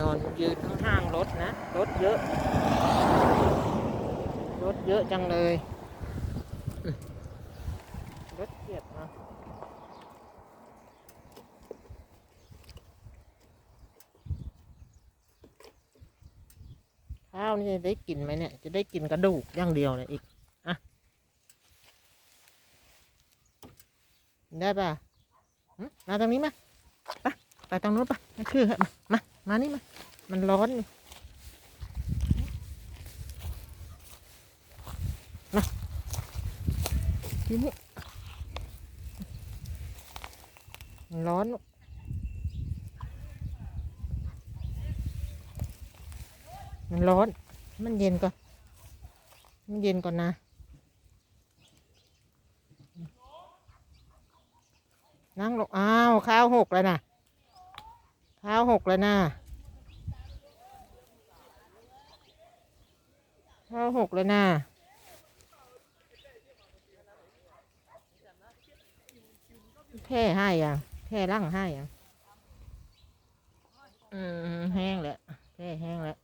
นอนยืนข้างๆรถนะ รถเยอะ รถเยอะจังเลย รถเกียบนะข้าวนี่จะได้กินไหมเนี่ย จะได้กินกระดูกอย่างเดียวเลยอีก อะ ได้ป่ะมาตรงนี้มาไปไปตรงนู้นไปมาคือมามา มานี่มา มันร้อนนี่มาทีนี้มันร้อนมันร้อน มันเย็นก่อน มันเย็นก่อนนะนั่งลงอ้าว ข้าวหกแล้วนะข้าวหกแล้วนะ ข้าวหกแล้วนะแพ่ให้ยังแพ่ร่างให้ยังอืมแห้งแล้วแพ่แห้งแล้ว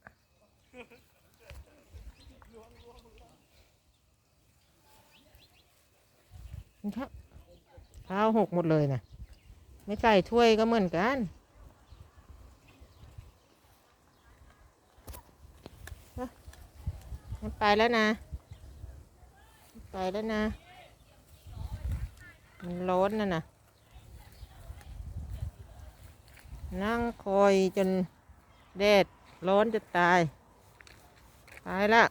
ข้าวข้าวหกหมดเลยนะไม่ใส่ถ้วยก็เหมือนกัน มันไปแล้วนะ ไปแล้วนะ มันร้อนนะนะนั่งคอยจนแดดร้อนจะตาย ตายละ